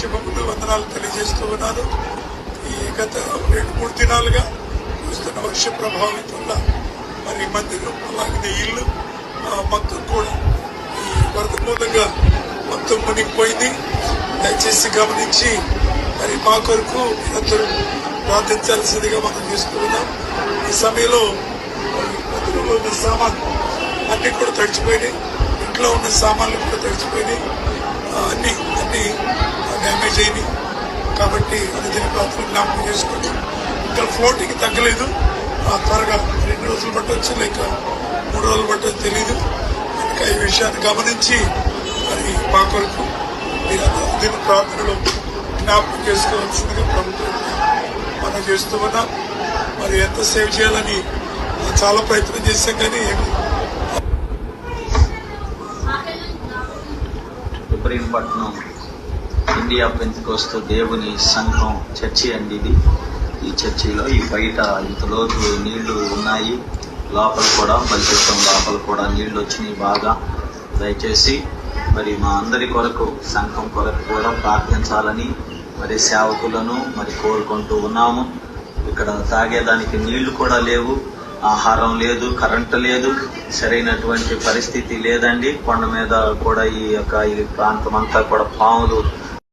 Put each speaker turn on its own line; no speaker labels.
శుభములు వందనాలు తెలియజేస్తూ ఉన్నాను. ఈ గత రెండు మూడు దినాలుగా చూస్తున్న వర్ష ప్రభావితం వల్ల మరి మందిరం అలాగే ఇల్లు మొత్తం కూడా ఈ వరద మూలంగా మొత్తం మునిగిపోయింది. దయచేసి గమనించి మరి మా కొరకు మీరందరూ ప్రార్థించాల్సిందిగా మనం చేసుకున్నాం ఈ సమయంలో మరి మందిరంలో ఉన్న సామాన్లు అన్ని కూడా తడిచిపోయినాయి. ఇంట్లో ఉన్న సామాన్లు కూడా తడిచిపోయినాయి. కాబట్టి అనుదిన ప్రార్థన జ్ఞాపకం చేసుకుంటాం ఇంకా ఫ్లోటింగ్ తగ్గలేదు. ఆ త్వరగా రెండు రోజులు పట్టవచ్చు లేక మూడు రోజులు పట్టవచ్చు తెలియదు కనుక ఈ విషయాన్ని గమనించి మరి మా కొరకు మీరు అనుదిన ప్రార్థనలో జ్ఞాపకం చేసుకోవాల్సిందిగా ప్రభుత్వం మనం చేస్తూ ఉన్నాం. మరి ఎంత సేవ్ చేయాలని చాలా ప్రయత్నం చేశాం కానీ
ఇబ్రహీంపట్నం ఇండియా పెంచుకొస్తూ దేవుని సంఘం చర్చి అండి ఇది. ఈ చర్చిలో ఈ బయట ఇంత లోతు నీళ్ళు ఉన్నాయి. లోపల కూడా బలిచిత్రం లోపల కూడా నీళ్ళు వచ్చినాయి బాగా. దయచేసి మరి మా అందరి కొరకు సంఘం కొరకు కూడా ప్రార్థించాలని మరి సేవకులను మరి కోరుకుంటూ ఉన్నాము. ఇక్కడ తాగేదానికి నీళ్ళు కూడా లేవు ఆహారం లేదు కరెంటు లేదు సరైనటువంటి పరిస్థితి లేదండి. కొండ మీద కూడా ఈ యొక్క ఈ ప్రాంతం అంతా కూడా పాములు